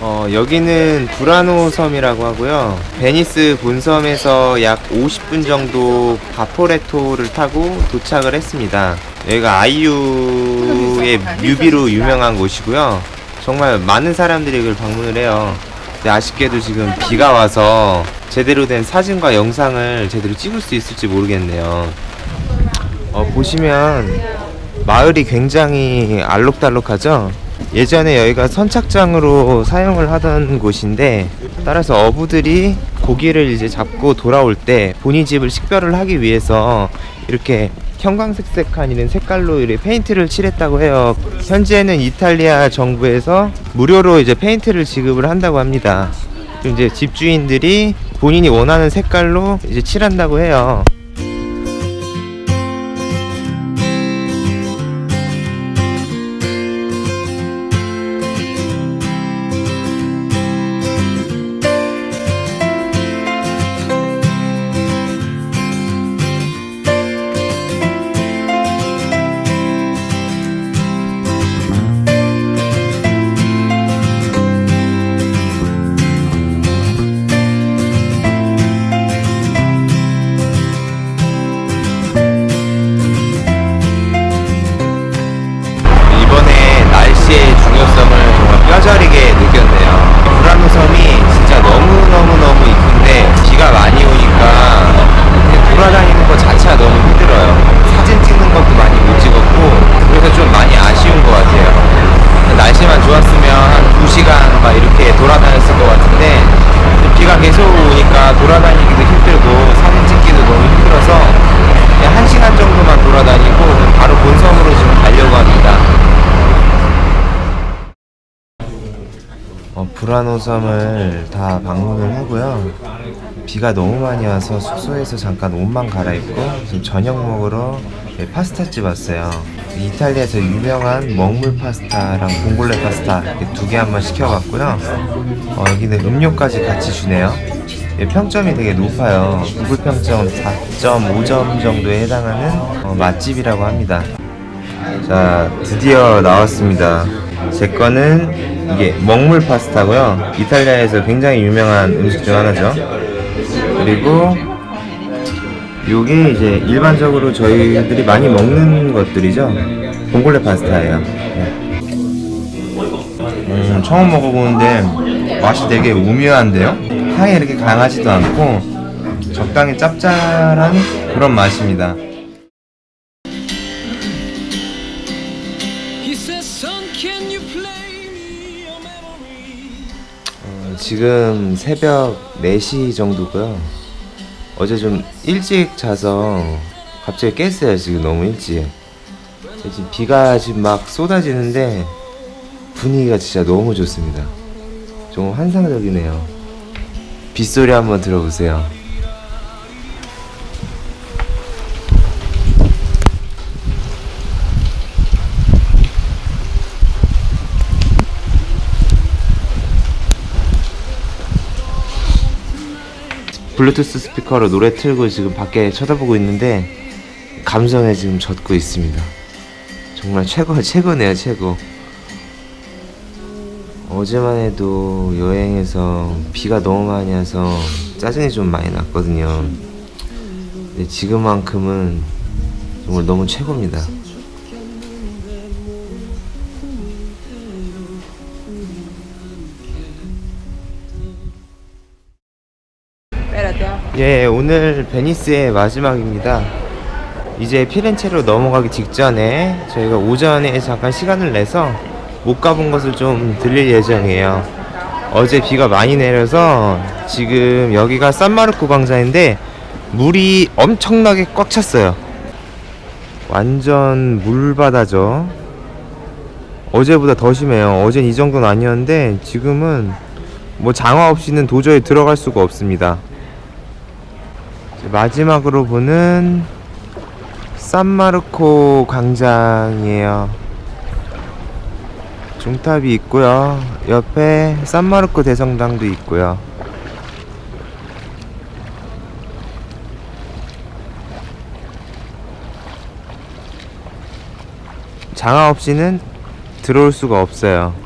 어, 여기는 부라노 섬이라고 하고요. 베니스 본섬에서 약 50분 정도 바포레토를 타고 도착을 했습니다. 여기가 아이유의 뮤비로 유명한 곳이고요. 정말 많은 사람들이 여기를 방문을 해요. 근데 아쉽게도 지금 비가 와서 제대로 된 사진과 영상을 제대로 찍을 수 있을지 모르겠네요. 어, 보시면 마을이 굉장히 알록달록하죠? 예전에 여기가 선착장으로 사용을 하던 곳인데 따라서 어부들이 고기를 이제 잡고 돌아올 때 본인 집을 식별을 하기 위해서 이렇게 형광색색한 이런 색깔로 이렇게 페인트를 칠했다고 해요. 현재는 이탈리아 정부에서 무료로 이제 페인트를 지급을 한다고 합니다. 이제 집주인들이 본인이 원하는 색깔로 이제 칠한다고 해요. 중요성을 뼈저리게 느꼈네요. 불안호 섬이 진짜 너무너무너무 이쁜데 비가 많이 오니까 그냥 돌아다니는 것 자체가 너무 힘들어요. 사진 찍는 것도 많이 못 찍었고 그래서 좀 많이 아쉬운 것 같아요. 날씨만 좋았으면 한 2시간 막 이렇게 돌아다녔을 것 같은데 비가 계속 오니까 돌아다니기도 힘들고 사진 찍기도 너무 힘들어서 그냥 1시간 정도만 돌아다니고 바로 본섬으로 지금 가려고 합니다. 어, 불안호 섬을 다 방문을 하고요. 비가 너무 많이 와서 숙소에서 잠깐 옷만 갈아입고 지금 저녁 먹으러 네, 파스타집 왔어요. 이탈리아에서 유명한 먹물 파스타랑 봉골레 파스타 두 개 한번 시켜봤고요. 어, 여기는 음료까지 같이 주네요. 예, 평점이 되게 높아요. 구글 평점 4.5점 정도에 해당하는 어, 맛집이라고 합니다. 자, 드디어 나왔습니다. 제 거는 이게 먹물 파스타고요. 이탈리아에서 굉장히 유명한 음식 중 하나죠. 그리고 요게 이제 일반적으로 저희들이 많이 먹는 것들이죠. 봉골레 파스타예요. 네. 음, 처음 먹어보는데 맛이 되게 우묘한데요. 향이 이렇게 강하지도 않고 적당히 짭짤한 그런 맛입니다. 어, 지금 새벽 4시 정도고요. 어제 좀 일찍 자서 갑자기 깼어요. 지금 너무 일찍. 지금 비가 지금 막 쏟아지는데 분위기가 진짜 너무 좋습니다. 좀 환상적이네요. 빗소리 한번 들어보세요. 블루투스 스피커로 노래 틀고 지금 밖에 쳐다보고 있는데 감성에 지금 젖고 있습니다. 정말 최고 최고네요 최고. 어제만 해도 여행에서 비가 너무 많이 와서 짜증이 좀 많이 났거든요. 근데 지금만큼은 정말 너무 최고입니다. 예, 오늘 베니스의 마지막입니다. 이제 피렌체로 넘어가기 직전에 저희가 오전에 잠깐 시간을 내서 못 가본 것을 좀 들릴 예정이에요. 어제 비가 많이 내려서 지금 여기가 산마르코 광장인데 물이 엄청나게 꽉 찼어요. 완전 물바다죠. 어제보다 더 심해요. 어젠 이 정도는 아니었는데 지금은 뭐 장화 없이는 도저히 들어갈 수가 없습니다. 마지막으로 보는 산마르코 광장이에요. 중탑이 있고요. 옆에 산마르코 대성당도 있고요. 장화 없이는 들어올 수가 없어요.